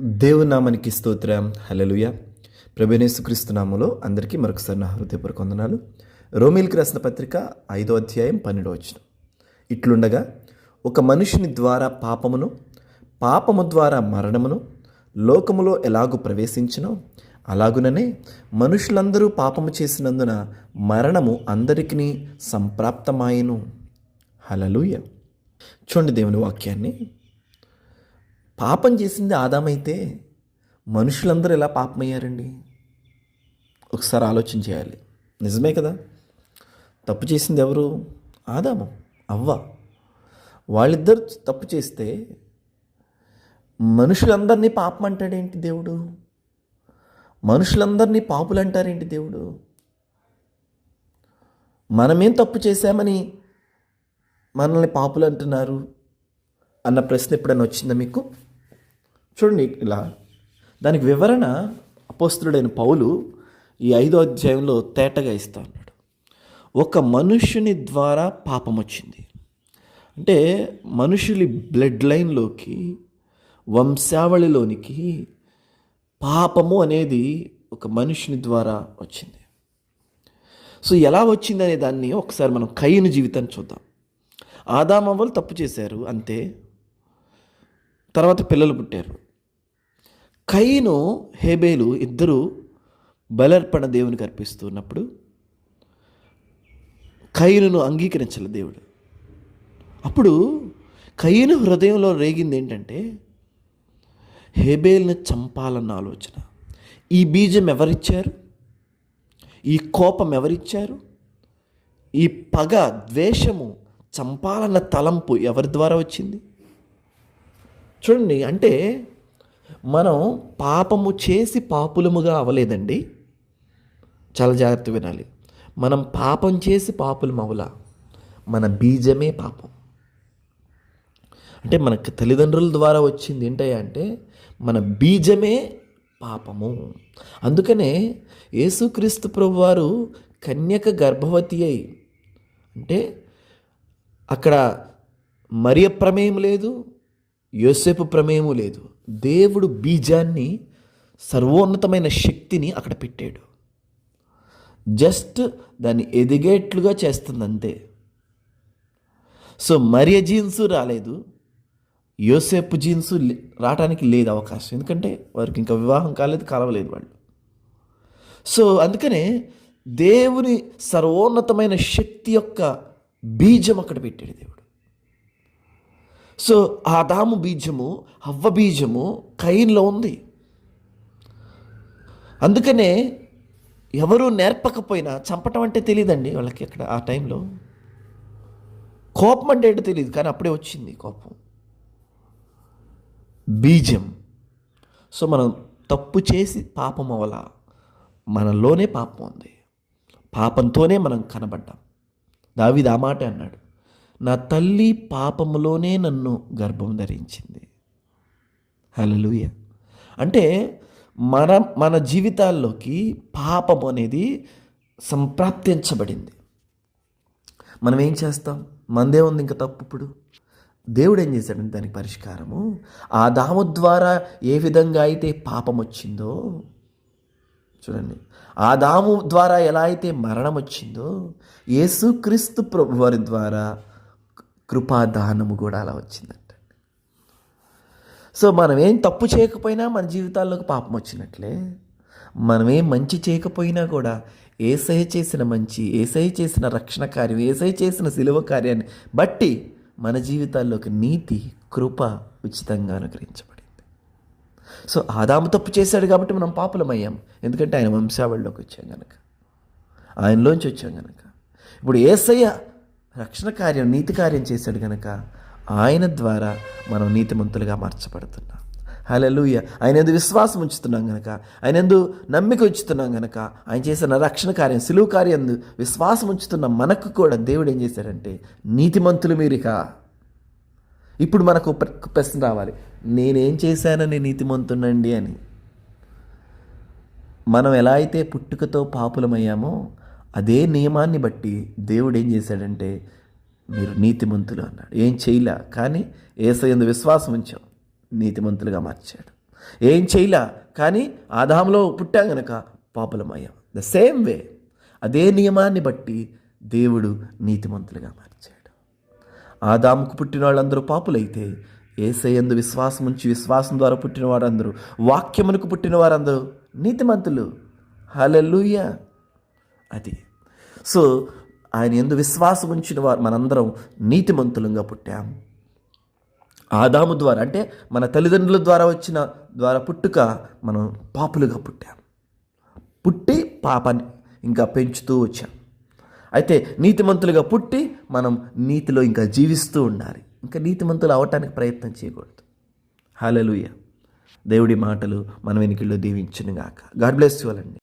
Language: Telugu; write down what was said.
దేవునామానికి స్తోత్రం. హల్లెలూయ. ప్రభుణేశుక్రీస్తునామములో అందరికీ మరొకసారి నా హృదయపూర్వక వందనాలు. రోమిల్కి రాసిన పత్రిక ఐదో అధ్యాయం పన్నెండో వచ్చిన ఇట్లుండగా ఒక మనిషిని ద్వారా పాపమును పాపము ద్వారా మరణమును లోకములో ఎలాగూ ప్రవేశించినో అలాగుననే మనుషులందరూ పాపము చేసినందున మరణము అందరికీ సంప్రాప్తమాయను. హలలుయ చూడండి దేవుని వాక్యాన్ని. పాపం చేసింది ఆదామైతే మనుషులందరూ ఎలా పాపమయ్యారండి? ఒకసారి ఆలోచన చేయాలి. నిజమే కదా? తప్పు చేసింది ఎవరు? ఆదాము అవ్వ. వాళ్ళిద్దరు తప్పు చేస్తే మనుషులందరినీ పాపం అంటాడేంటి దేవుడు? మనుషులందరినీ పాపులు అంటారేంటి దేవుడు? మనమేం తప్పు చేశామని మనల్ని పాపులు అంటున్నారు? అన్న ప్రశ్న ఎప్పుడైనా వచ్చిందా మీకు? చూడండి ఇలా. దానికి వివరణ అపోస్తుడైన పౌలు ఈ ఐదో అధ్యాయంలో తేటగా ఇస్తా ఉన్నాడు. ఒక మనుష్యుని ద్వారా పాపం వచ్చింది. అంటే మనుషులి బ్లడ్ లైన్లోకి వంశావళిలోనికి పాపము అనేది ఒక మనుషుని ద్వారా వచ్చింది. సో ఎలా వచ్చింది అనే దాన్ని ఒకసారి మనం కయ్యను జీవితాన్ని చూద్దాం. ఆదామవ్వలు తప్పు చేశారు అంతే. తర్వాత పిల్లలు పుట్టారు. కయ్యను హేబేలు ఇద్దరు బలర్పణ దేవునికి అర్పిస్తున్నప్పుడు కయ్యను అంగీకరించాలి దేవుడు. అప్పుడు కయ్యను హృదయంలో రేగింది ఏంటంటే హేబేల్ని చంపాలన్న ఆలోచన. ఈ బీజం ఎవరిచ్చారు? ఈ కోపం ఎవరిచ్చారు? ఈ పగ ద్వేషము చంపాలన్న తలంపు ఎవరి ద్వారా వచ్చింది? చూడండి అంటే మనం పాపము చేసి పాపులముగా అవ్వలేదండి చాలా జాగ్రత్త వినాలి. మనం పాపం చేసి పాపులం అవలా. మన బీజమే పాపం. అంటే మనకు తల్లిదండ్రుల ద్వారా వచ్చింది ఏంటయ్యా అంటే మన బీజమే పాపము. అందుకనే యేసుక్రీస్తు ప్రభు వారు కన్యక గర్భవతి అయి అంటే అక్కడ మరియ ప్రమేయం లేదు యోసేపు ప్రమేయము లేదు. దేవుడు బీజాన్ని సర్వోన్నతమైన శక్తిని అక్కడ పెట్టాడు. జస్ట్ దాన్ని ఎదిగేట్లుగా చేస్తుంది అంతే సో మరియ జీన్స్ రాలేదు. యోసేపు జీన్స్ రావడానికి లేదు అవకాశం. ఎందుకంటే వారికి ఇంకా వివాహం కాలేదు కలవలేదు వాళ్ళు. సో అందుకనే దేవుని సర్వోన్నతమైన శక్తి యొక్క బీజం అక్కడ పెట్టాడు దేవుడు. సో ఆదాము బీజము హవ్వ బీజము కైన్లో ఉంది. అందుకనే ఎవరు నేర్పకపోయినా చంపటం అంటే తెలియదండి వాళ్ళకి అక్కడ ఆ టైంలో. కోపం అంటే ఏంటో తెలియదు కానీ అప్పుడే వచ్చింది కోపం. బీజం. సో మనం తప్పు చేసి పాపం అవల మనలోనే పాపం ఉంది. పాపంతోనే మనం కనబడ్డాం. దావిది ఆ మాట అన్నాడు. నా తల్లి పాపములోనే నన్ను గర్భం ధరించింది. హలలుయ అంటే మన మన జీవితాల్లోకి పాపం అనేది సంప్రాప్తించబడింది. మనం ఏం చేస్తాం? మందే ఉంది ఇంకా తప్పు ఇప్పుడు. దేవుడు ఏం చేశాడంటే దానికి పరిష్కారము. ఆ దాము ద్వారా ఏ విధంగా అయితే పాపం వచ్చిందో చూడండి. ఆ దాము ద్వారా ఎలా అయితే మరణం వచ్చిందో యేసుక్రీస్తు ప్రభువారి ద్వారా కృపాదానము కూడా అలా వచ్చిందంట. సో మనం ఏం తప్పు చేయకపోయినా మన జీవితాల్లోకి పాపం వచ్చినట్లే. మనమేం మంచి చేయకపోయినా కూడా ఏసై చేసిన మంచి ఏసై చేసిన రక్షణ కార్యం ఏసై చేసిన సిలువ కార్యాన్ని బట్టి మన జీవితాల్లోకి నీతి కృప ఉచితంగా అనుగ్రహించబడింది. సో ఆదాము తప్పు చేశాడు కాబట్టి మనం పాపులమయ్యాం. ఎందుకంటే ఆయన వంశావళిలోకి వచ్చాం కనుక ఆయనలోంచి వచ్చాం కనుక ఇప్పుడు ఏసయ్య రక్షణ కార్యం నీతి కార్యం చేశాడు కనుక ఆయన ద్వారా మనం నీతిమంతులుగా మార్చబడుతున్నాం. హలలుయ ఆయన ఎందు విశ్వాసం ఉంచుతున్నాం గనక ఆయన ఎందు నమ్మిక ఉంచుతున్నాం గనక ఆయన చేసిన రక్షణ కార్యం సులువు కార్యం విశ్వాసం ఉంచుతున్న మనకు కూడా దేవుడు ఏం చేశాడంటే నీతిమంతులు మీరిక. ఇప్పుడు మనకు ప్రశ్న రావాలి. నేనేం చేశానని నీతిమంతునండి అని. మనం ఎలా అయితే పుట్టుకతో పాపులమయ్యామో అదే నియమాన్ని బట్టి దేవుడు ఏం చేశాడంటే మీరు నీతిమంతులు అన్నాడు. ఏం చేయలే? కానీ ఏసయందు విశ్వాసం ఉంచాం. నీతిమంతులుగా మార్చాడు. ఏం చేయలే? కానీ ఆదాములో పుట్టాం గనక పాపులమయ్యాం. ద సేమ్ వే అదే నియమాన్ని బట్టి దేవుడు నీతిమంతులుగా మార్చాడు. ఆదాముకు పుట్టిన వాళ్ళందరూ పాపులైతే ఏసయందు విశ్వాసం ఉంచి విశ్వాసం ద్వారా పుట్టిన వారందరూ వాక్యమునకు పుట్టిన వారందరూ నీతిమంతులు. హలెలుయ అది సో ఆయన ఎందు విశ్వాసం ఉంచిన వారు మనందరం నీతిమంతులంగా పుట్టాం. ఆదాము ద్వారా అంటే మన తల్లిదండ్రుల ద్వారా వచ్చిన ద్వారా పుట్టుక మనం పాపులుగా పుట్టాం. పుట్టి పాపాన్ని ఇంకా పెంచుతూ వచ్చాం. అయితే నీతిమంతులుగా పుట్టి మనం నీతిలో ఇంకా జీవిస్తూ ఉండాలి. ఇంకా నీతిమంతులు అవటానికి ప్రయత్నం చేయకూడదు. హాలలుయ దేవుడి మాటలు మన వెనుకల్లో దీవించునుగాక. గాడ్ బ్లెస్ యూ అండి.